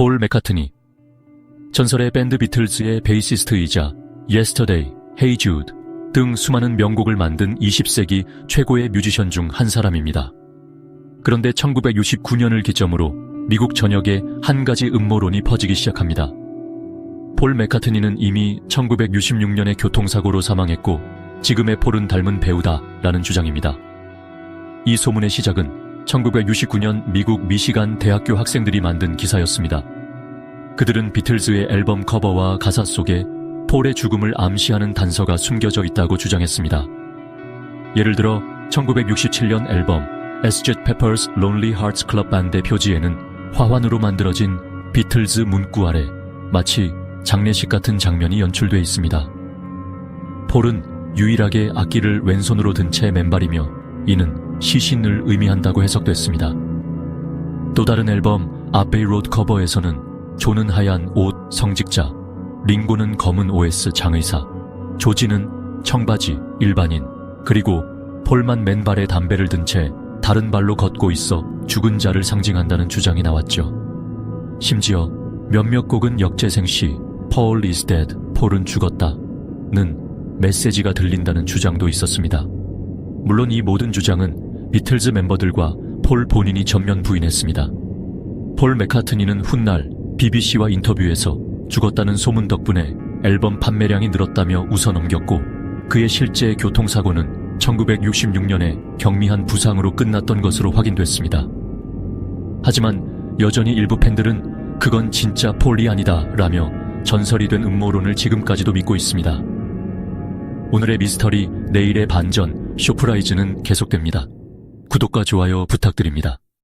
폴 맥카트니 전설의 밴드 비틀즈의 베이시스트이자 Yesterday, Hey Jude 등 수많은 명곡을 만든 20세기 최고의 뮤지션 중 한 사람입니다. 그런데 1969년을 기점으로 미국 전역에 한 가지 음모론이 퍼지기 시작합니다. 폴 맥카트니는 이미 1966년에 교통사고로 사망했고 지금의 폴은 닮은 배우다 라는 주장입니다. 이 소문의 시작은 1969년 미국 미시간 대학교 학생들이 만든 기사였습니다. 그들은 비틀즈의 앨범 커버와 가사 속에 폴의 죽음을 암시하는 단서가 숨겨져 있다고 주장했습니다. 예를 들어 1967년 앨범 SG Pepper's Lonely Hearts Club Band의 표지에는 화환으로 만들어진 비틀즈 문구 아래 마치 장례식 같은 장면이 연출돼 있습니다. 폴은 유일하게 악기를 왼손으로 든 채 맨발이며 이는 시신을 의미한다고 해석됐습니다. 또 다른 앨범 아베이 로드 커버에서는 존은 하얀 옷 성직자, 링고는 검은 OS 장의사, 조지는 청바지 일반인, 그리고 폴만 맨발에 담배를 든 채 다른 발로 걷고 있어 죽은 자를 상징한다는 주장이 나왔죠. 심지어 몇몇 곡은 역재생 시 Paul is dead, 폴은 죽었다 는 메시지가 들린다는 주장도 있었습니다. 물론 이 모든 주장은 비틀즈 멤버들과 폴 본인이 전면 부인했습니다. 폴 맥카트니는 훗날 BBC와 인터뷰에서 죽었다는 소문 덕분에 앨범 판매량이 늘었다며 웃어넘겼고 그의 실제 교통사고는 1966년에 경미한 부상으로 끝났던 것으로 확인됐습니다. 하지만 여전히 일부 팬들은 그건 진짜 폴이 아니다 라며 전설이 된 음모론을 지금까지도 믿고 있습니다. 오늘의 미스터리 내일의 반전 쇼프라이즈는 계속됩니다. 구독과 좋아요 부탁드립니다.